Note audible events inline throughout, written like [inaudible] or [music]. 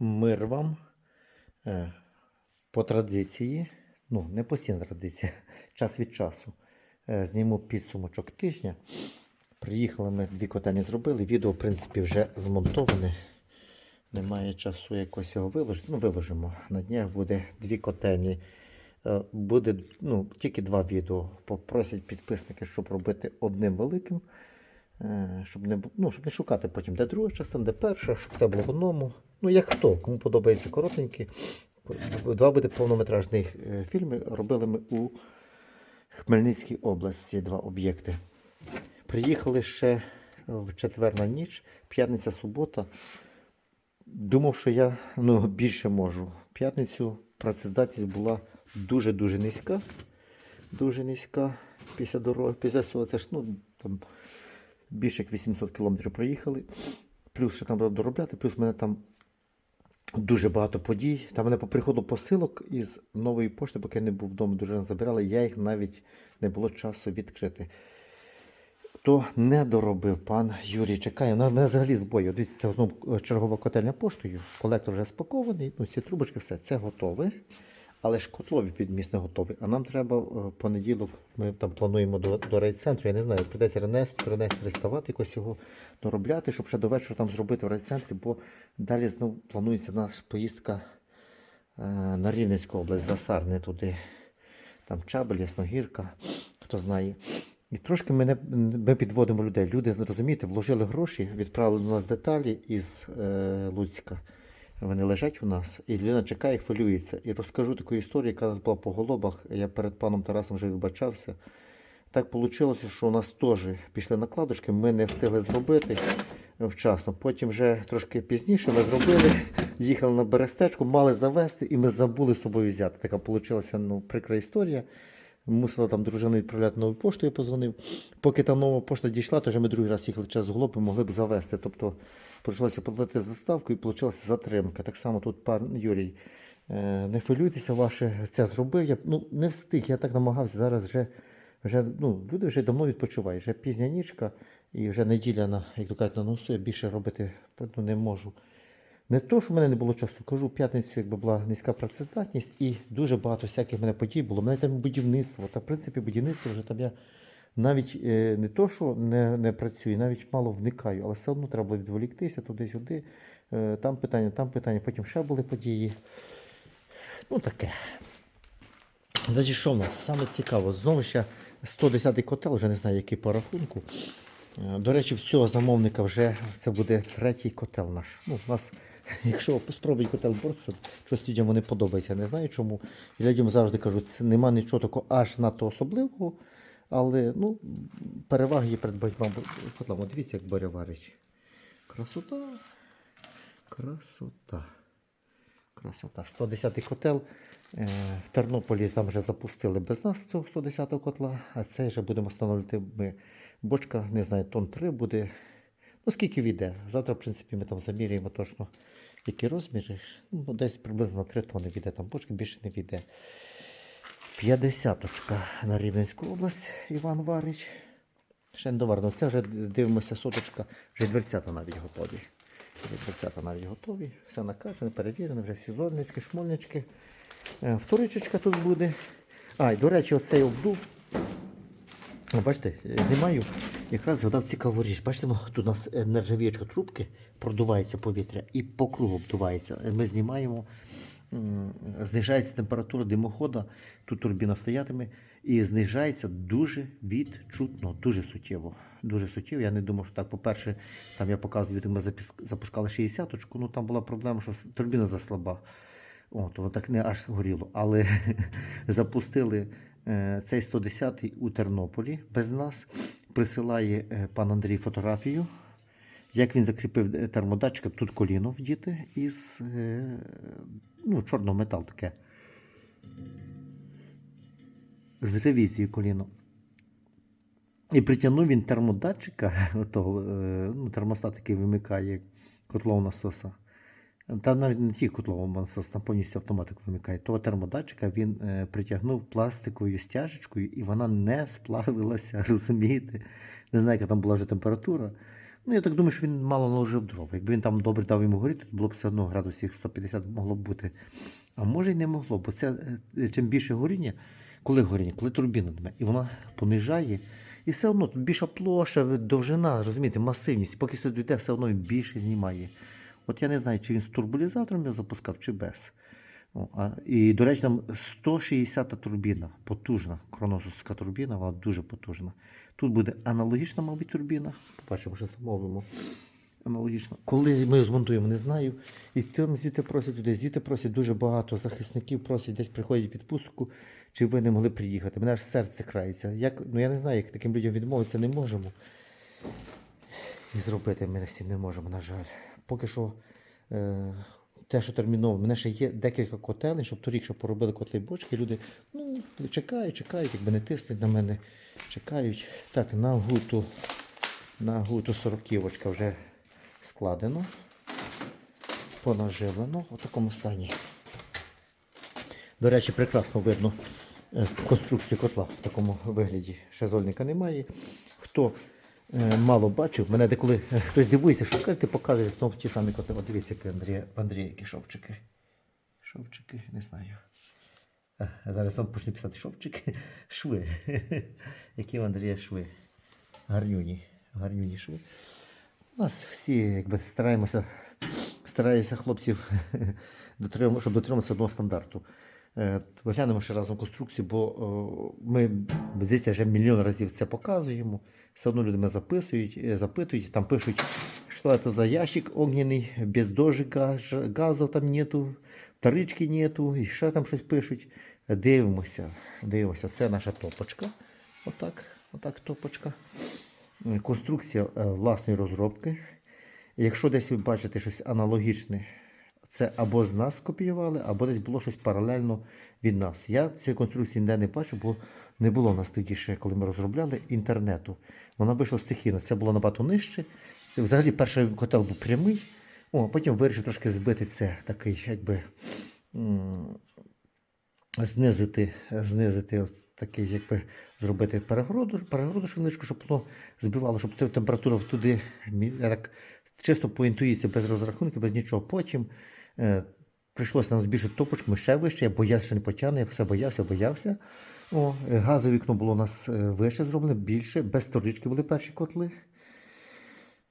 Мир вам. Е, По традиції, ну, не постійна традиція, [laughs] час від часу. е, Зніму підсумочок тижня. Приїхали ми дві котельні зробили. Відео, в принципі, вже змонтоване. Немає часу якось його виложити. Ну, виложимо. На днях буде дві котельні. Е, Буде ну, тільки два відео. Попросять підписники, щоб робити одним великим. Е, Щоб не, ну, щоб не шукати потім, де друга частина, де перша, щоб все було в одному. Ну, як хто, кому подобається коротенькі. Два буде повнометражних е, фільми. Робили ми у Хмельницькій області два об'єкти. Приїхали ще в четвер на ніч, п'ятниця, субота. Думав, що я ну, більше можу. П'ятницю працездатність була дуже-дуже низька. Дуже низька після дороги. Після цього це ж ну, там, більше як 800 кілометрів проїхали. Плюс ще там треба доробляти, плюс в мене там дуже багато подій. Там мене по приходу посилок із нової пошти, поки я не був вдома, дуже не забирали, я їх навіть не було часу відкрити. То не доробив пан Юрій. Чекає. На мене взагалі з бою. Дивіться, це ну, чергова котельня поштою. Колектор вже спакований. Ну, ці трубочки, все, це готове. Але ж котлові підміс не готові. А нам треба е, в понеділок, ми там плануємо до, до райцентру. Я не знаю, прийдеться Ренес, Ренес переставати, якось його доробляти, щоб ще до вечора там зробити в райцентрі, бо далі знову планується наша поїздка е, на Рівненську область, Засарне туди. Там Чабель, Ясногірка, хто знає. І трошки ми, не, ми підводимо людей. Люди, розумієте, вложили гроші, відправили до нас деталі із е, Луцька. Вони лежать у нас, і людина чекає, хвилюється. І розкажу таку історію, яка у нас була по голобах. Я перед паном Тарасом вже вибачався. Так вийшло, що у нас теж пішли накладочки, ми не встигли зробити вчасно. Потім вже трошки пізніше ми зробили, їхали на берестечку, мали завести, і ми забули з собою взяти. Така вийшла ну, прикра історія. Мусила там дружина відправляти нову пошту, я позвонив. Поки там нова пошта дійшла, то вже ми другий раз їхали час з глоби, могли б завести. Тобто прийшлося платити за доставку і вийшла затримка. Так само тут пан Юрій. е, Не хвилюйтеся, ваше це зробив. Я ну, не встиг, я так намагався. Зараз вже, вже ну, люди вже давно відпочивають. Вже пізня нічка і вже неділя, на, як то кажуть, на носу, я більше робити ну, не можу. Не то, що в мене не було часу, кажу, в п'ятницю, якби була низька працездатність, і дуже багато всяких мене подій було. У мене там будівництво. Та в принципі будівництво вже там я навіть е, не то, що не, не працюю, навіть мало вникаю, але все одно треба було відволіктися туди-сюди. Е, там питання, там питання, потім ще були події. Ну таке. Значить, що в нас? Саме цікаво, знову ще 110-й котел, вже не знаю, який по рахунку. Е, До речі, в цього замовника вже це буде третій котел наш. Ну, у нас, [laughs] якщо спробують котел боротися, щось людям вони подобається. Не знаю чому. Я людям завжди кажу, це нема нічого такого аж надто особливого. Але ну, переваги є перед багатьма котлами. Дивіться, як Боря варить. Красота. Красота. Красота. 110-й котел. Е, В Тернополі там вже запустили без нас цього 110-го котла, а цей вже будемо встановлювати ми. Бочка, не знаю, тонн 3 буде. Ну, скільки війде. Завтра, в принципі, ми там заміряємо точно, які розміри. Ну, десь приблизно на 3 тонни війде. Там бочки більше не війде. 50-очка на Рівненську область Іван варить. Ще не доварено. Це вже дивимося соточка, вже дверцята навіть готові. Дверцята навіть готові. Все накачане, перевірено, вже всі зорнички, шмольнички. Е, Вторичечка тут буде. А, і до речі, оцей обдув. Бачите, знімаю, якраз згадав цікаву річ. Бачите, ну, тут у нас е, нержавіючка трубки, продувається повітря і по кругу обдувається. Е, Ми знімаємо, знижається температура димохода, тут турбіна стоятиме, і знижається дуже відчутно, дуже суттєво. Дуже суттєво. Я не думав, що так. По-перше, там я показую, ми запускали 60-очку, ну там була проблема, що турбіна заслаба. От, воно так не аж горіло. Але [laughs] запустили цей 110-й у Тернополі без нас. Присилає е, пан Андрій фотографію. Як він закріпив е, термодатчика, тут коліно вдіти із е, ну, чорного металу таке. З ревізії коліно. І притягнув він термодатчика, [laughs] того, е, ну, термостат, який вимикає котлов насоса. Та навіть не тільки котлового насос, там повністю автоматик вимикає. Того термодатчика він е, притягнув пластиковою стяжечкою, і вона не сплавилася, [laughs] розумієте? Не знаю, яка там була вже температура. Ну, я так думаю, що він мало наложив дров. Якби він там добре дав йому горіти, то було б все одно градусів 150 могло б бути. А може й не могло, бо це е, чим більше горіння, коли горіння, коли турбіна дме, і вона понижає. І все одно тут більша площа, довжина, розумієте, масивність. Поки сюди дійде, все одно більше знімає. От я не знаю, чи він з турбулізатором його запускав, чи без. І, до речі, там 160 турбіна, потужна, кроносовська турбіна, вона дуже потужна. Тут буде аналогічна, мабуть, турбіна. Побачимо, що замовимо. Аналогічно. Коли ми його змонтуємо, не знаю. І там звідти просять туди, звідти просять дуже багато захисників, просять десь приходять відпустку, чи ви не могли приїхати. Мене аж серце крається. Як, ну я не знаю, як таким людям відмовитися не можемо. І зробити ми всім не можемо, на жаль. Поки що е, те, що терміново, в мене ще є декілька котелень, щоб торік ще поробили котли бочки. Люди ну, чекають, чекають, якби не тиснуть на мене, чекають. Так, на гуту, на гуту сороківочка вже складено, понаживлено в такому стані. До речі, прекрасно видно е, конструкцію котла в такому вигляді. Ще зольника немає. Хто мало бачив, мене деколи е, хтось дивується, що кажете, показуєте знову ті самі котли. От дивіться, які Андрія, Андрія які шовчики. Шовчики, не знаю. А, а зараз вам почну писати шовчики. Шви. Які в Андрія шви. Гарнюні. Гарнюні шви. У нас всі якби стараємося, стараюся хлопців [laughs] дотримувати, щоб дотриматися одного стандарту. Е, Виглянемо ще разом конструкцію, бо ми здається, вже мільйон разів це показуємо. Все одно люди мене записують, е, запитують, там пишуть, що це за ящик огненний, без дожика, газу там нету, вторички нету, і ще там щось пишуть. Дивимося, дивимося. Це наша топочка. Отак, отак топочка. Е, Конструкція е, власної розробки. Якщо десь ви бачите щось аналогічне, це або з нас скопіювали, або десь було щось паралельно від нас. Я цієї конструкції ніде не бачив, бо не було в нас тоді ще, коли ми розробляли інтернету. Вона вийшла стихійно. Це було набагато нижче. Взагалі перший котел був прямий, О, потім вирішив трошки збити це такий, якби знизити, знизити от такий, якби зробити перегороду, перегороду швидко, щоб воно збивало, щоб температура туди, я так чисто по інтуїції, без розрахунків, без нічого. Потім е, прийшлося нам збільшити топочку, ще вище, я боявся, що не потягне, я все боявся, боявся. О, е, газове вікно було у нас е, вище зроблене, більше, без сторічки були перші котли.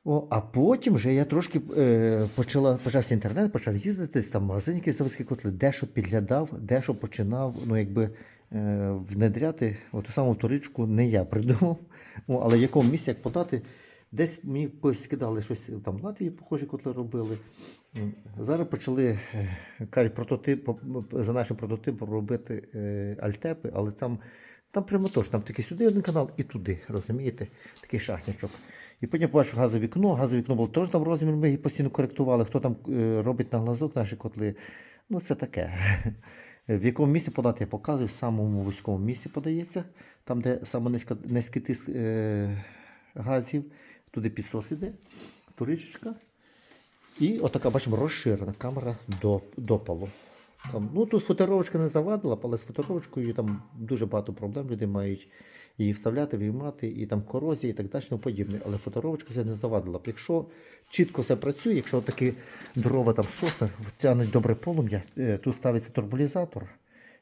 О, а потім вже я трошки е, почала, почався інтернет, почав їздити, там магазин якісь заводські котли, дещо підглядав, дещо починав, ну якби е, внедряти оту саму вторичку не я придумав. О, але в якому місці, як подати, десь мені колись скидали щось там в Латвії, похожі котли робили. Зараз почали е, кажуть, прототип, за нашим прототипом робити е, альтепи, але там, там прямо тож, там такий сюди один канал і туди, розумієте, такий шахнячок. І потім побачив газове вікно. Газове вікно було теж там розмір, ми її постійно коректували. Хто там е, робить на глазок наші котли. Ну, це таке. В якому місці подати, я показую, в самому вузькому місці подається, там, де саме низький тиск е, газів, туди підсос іде, туричечка. І отака, бачимо, розширена камера до, допалу. Там, ну, тут фоторовочка не завадила, але з фоторовочкою там дуже багато проблем люди мають її вставляти, виймати, і там корозія і так далі, подібне. Але фоторовочка це не завадила. Якщо чітко все працює, якщо такі дрова там сосна, тягнуть добре полум'я, е, тут ставиться турбулізатор.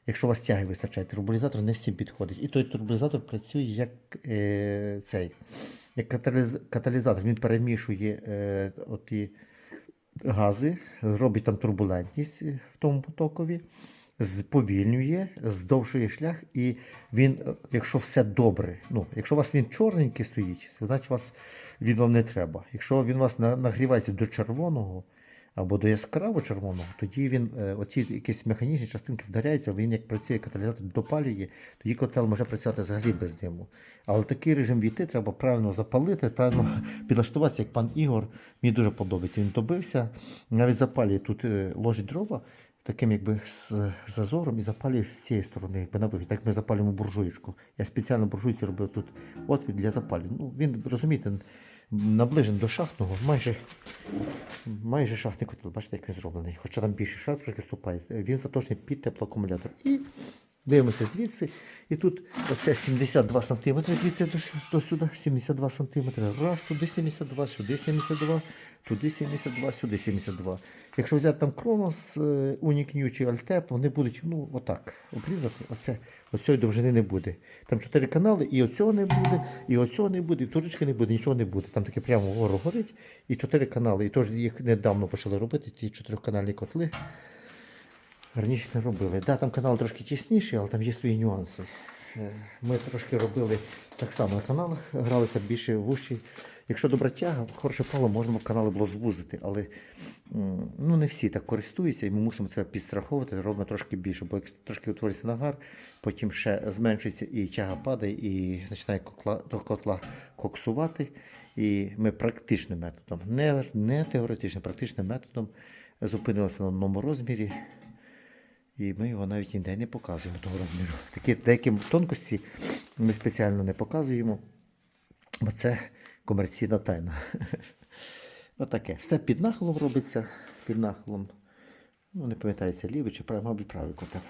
Якщо у вас тяги вистачає, турбулізатор не всім підходить. І той турбулізатор працює як е, цей, як каталізатор. Він перемішує е, оті гази, робить там турбулентність в тому потокові, сповільнює, здовжує шлях, і він, е, якщо все добре, ну, якщо у вас він чорненький стоїть, то значить вас, він вам не треба. Якщо він у вас нагрівається до червоного або до яскраво червоного, тоді він, е, оці якісь механічні частинки вдаряються, він як працює каталізатор, допалює, тоді котел може працювати взагалі без диму. Але такий режим війти треба правильно запалити, правильно [laughs] підлаштуватися, як пан Ігор. Мені дуже подобається. Він добився, навіть запалює тут е, ложить дрова таким якби з зазором і запалює з цієї сторони, якби на вихід. Так ми запалюємо буржуєчку. Я спеціально буржуйці робив тут отвір для запалювання. Ну, він, розумієте, наближений до шахтного, майже, майже шахтний котел. Бачите, як він зроблений. Хоча там більше шахт трошки вступає. Він заточений під теплоакумулятор. І Дивимося звідси. І тут оце 72 см звідси до, до сюди. 72 см. Раз, туди 72, сюди 72, туди 72, сюди 72. Якщо взяти там Кронос, е, Uniq чи Альтеп, вони будуть ну, отак обрізати. Оце, оцієї довжини не буде. Там чотири канали, і оцього не буде, і оцього не буде, і турочки не буде, нічого не буде. Там таке прямо вгору горить. І чотири канали. І теж їх недавно почали робити, ті чотириканальні котли. Раніше не робили. Да, там канал трошки тісніший, але там є свої нюанси. Е, Ми трошки робили так само на каналах, гралися більше вущі. Якщо добра тяга, хороше правило, можна канали було звузити, але ну, не всі так користуються, і ми мусимо це підстраховувати, робимо трошки більше, бо як трошки утворюється нагар, потім ще зменшується і тяга падає, і починає кокла, до котла коксувати. І ми практичним методом, не, не теоретичним, практичним методом зупинилися на одному розмірі. І ми його навіть ніде не показуємо того розміру. Такі деякі тонкості ми спеціально не показуємо, бо це комерційна тайна. [laughs] Отаке. Все під нахилом робиться, під нахилом. Ну, не пам'ятаю, це лівий чи правий, мабуть, правий котел.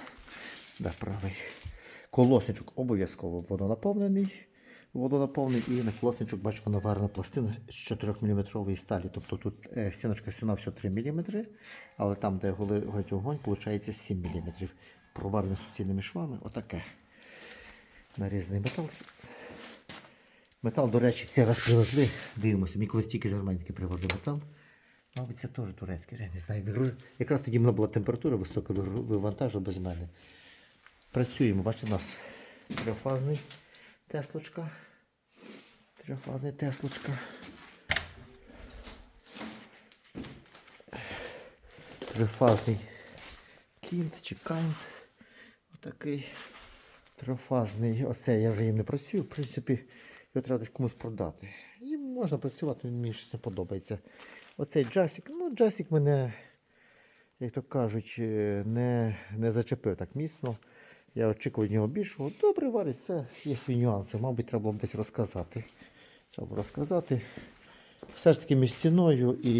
Да, правий. Колосничок обов'язково водонаповнений. Водонаповнений і на колосничок бачимо наварена пластина з 4 мм сталі. Тобто тут е, стіночка стіна всього 3 мм, але там, де горить вогонь, виходить 7 мм. Проварене суцільними швами. Отаке. Нарізаний метал. Метал, до речі, цей раз привезли. Дивимося, мені колись тільки з Арменськи привезли метал. Мабуть, це теж турецький, я не знаю. вигру- Якраз тоді мене була температура висока, вивантажив без мене. Працюємо, бачите, у нас трьохфазний теслочка. Трьохфазний теслочка. Трифазний кінт чи кайнт. Отакий трифазний. Оце я вже їм не працюю. В принципі, його треба комусь продати. І можна працювати, мені щось не подобається. Оцей джасик. Ну, джасик мене, як то кажуть, е, не, не зачепив так міцно. Я очікував нього більшого. Добре варить, все, є свої нюанси. Мабуть, треба було б десь розказати. Треба розказати. Все ж таки між ціною і,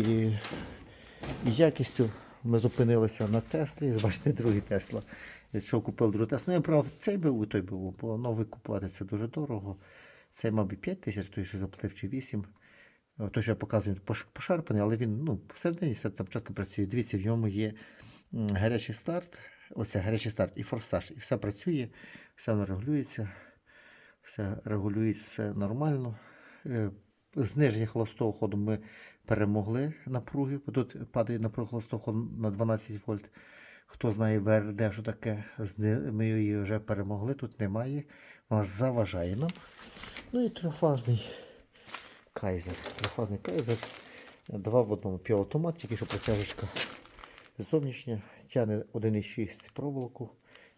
і якістю ми зупинилися на Теслі. [laughs] Бачите, другий Тесла. Якщо купив другу Теслу, ну, я брав цей БУ, той БУ, бо новий купувати це дуже дорого. Цей, мабуть, 5 тисяч, той, що заплатив, чи 8. Е, Той, що я показую, пошарпаний, але він ну, всередині все там чітко працює. Дивіться, в ньому є гарячий старт, оце гарячий старт і форсаж. І все працює, все регулюється, все регулюється, все нормально. Е, Зниження холостого ходу ми перемогли напруги, тут падає напруга холостого ходу на 12 вольт. Хто знає ВРД, що таке, ми її вже перемогли, тут немає. Вона заважає нам. Ну і трьохфазний кайзер. Трьохфазний кайзер. Два в одному півавтомат, тільки що протяжечка зовнішня. Тягне 1,6 проволоку.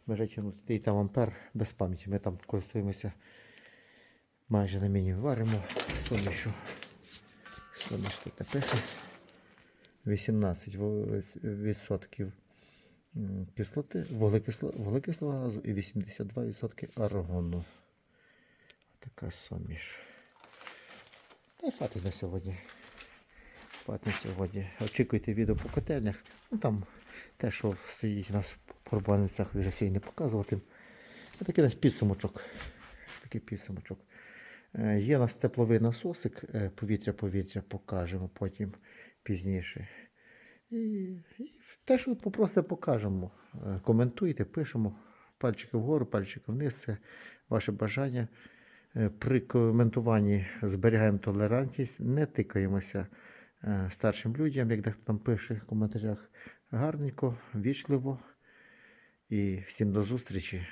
Може тягнути. І там ампер без пам'яті. Ми там користуємося майже на мінімум. Варимо сумішу. Суміш тут напише. 18 во- відсотків м, кислоти, вуглекисло, вуглекислого газу і 82% аргону. Така суміш. Та й хватить на сьогодні. Хватить на сьогодні. Очікуйте відео по котельнях. Ну там те, що стоїть у нас в порбальницях, вже сьогодні не показувати. Такий нас підсумочок. Такий підсумочок. Е, Є у нас тепловий насосик, е, повітря-повітря покажемо потім пізніше. І, і те, що попросите, покажемо. Е, Коментуйте, пишемо. Пальчики вгору, пальчики вниз. Це ваше бажання. Е, При коментуванні зберігаємо толерантність, не тикаємося е, старшим людям, як дехто там пише в коментарях. Гарненько, вічливо. І всім до зустрічі.